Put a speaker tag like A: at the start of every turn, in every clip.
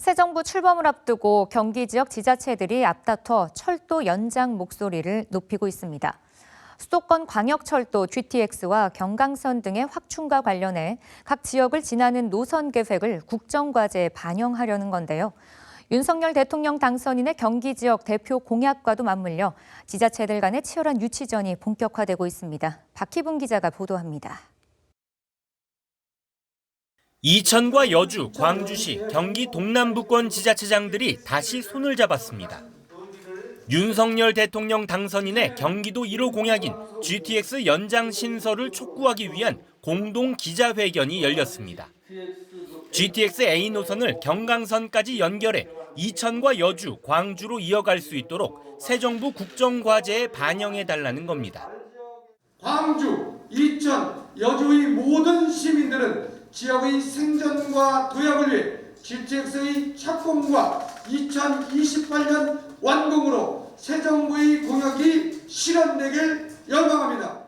A: 새 정부 출범을 앞두고 경기 지역 지자체들이 앞다퉈 철도 연장 목소리를 높이고 있습니다. 수도권 광역철도 GTX와 경강선 등의 확충과 관련해 각 지역을 지나는 노선 계획을 국정과제에 반영하려는 건데요. 윤석열 대통령 당선인의 경기 지역 대표 공약과도 맞물려 지자체들 간의 치열한 유치전이 본격화되고 있습니다. 박희분 기자가 보도합니다.
B: 이천과 여주, 광주시, 경기 동남부권 지자체장들이 다시 손을 잡았습니다. 윤석열 대통령 당선인의 경기도 1호 공약인 GTX 연장 신설을 촉구하기 위한 공동 기자회견이 열렸습니다. GTX A 노선을 경강선까지 연결해 이천과 여주, 광주로 이어갈 수 있도록 새 정부 국정과제에 반영해 달라는 겁니다.
C: 광주, 이천, 여주의 모든 시민들은 지역의 생존과 도약을 위해 GTX의 착공과 2028년 완공으로 새 정부의 공약이 실현되길 열망합니다.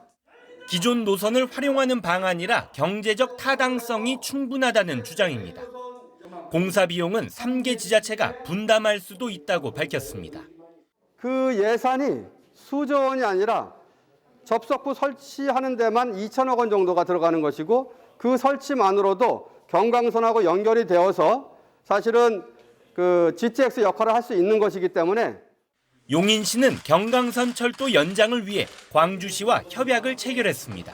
B: 기존 노선을 활용하는 방안이라 경제적 타당성이 충분하다는 주장입니다. 공사 비용은 3개 지자체가 분담할 수도 있다고 밝혔습니다.
D: 그 예산이 수조 원이 아니라 접속부 설치하는 데만 2천억 원 정도가 들어가는 것이고 그 설치만으로도 경강선하고 연결이 되어서 사실은 그 GTX 역할을 할 수 있는 것이기 때문에
B: 용인시는 경강선 철도 연장을 위해 광주시와 협약을 체결했습니다.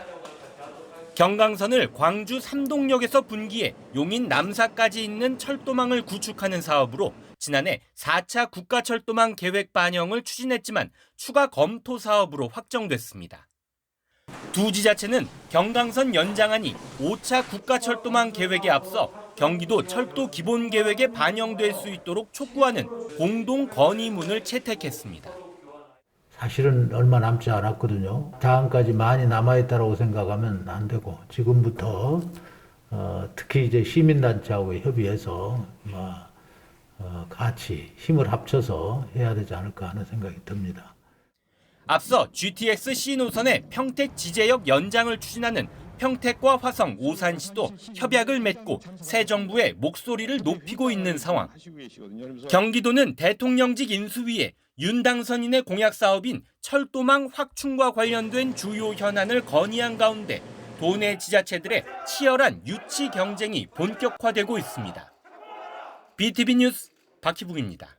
B: 경강선을 광주 삼동역에서 분기해 용인 남사까지 있는 철도망을 구축하는 사업으로 지난해 4차 국가철도망 계획 반영을 추진했지만 추가 검토 사업으로 확정됐습니다. 두 지자체는 경강선 연장안이 5차 국가철도망 계획에 앞서 경기도 철도 기본 계획에 반영될 수 있도록 촉구하는 공동 건의문을 채택했습니다.
E: 사실은 얼마 남지 않았거든요. 다음까지 많이 남아있다고 생각하면 안 되고 지금부터 어, 특히 이제 시민단체하고 협의해서 뭐, 어, 같이 힘을 합쳐서 해야 되지 않을까 하는 생각이 듭니다.
B: 앞서 GTX C 노선의 평택 지제역 연장을 추진하는 평택과 화성, 오산시도 협약을 맺고 새 정부의 목소리를 높이고 있는 상황. 경기도는 대통령직 인수위에 윤 당선인의 공약 사업인 철도망 확충과 관련된 주요 현안을 건의한 가운데 도내 지자체들의 치열한 유치 경쟁이 본격화되고 있습니다. BTV 뉴스 박희북입니다.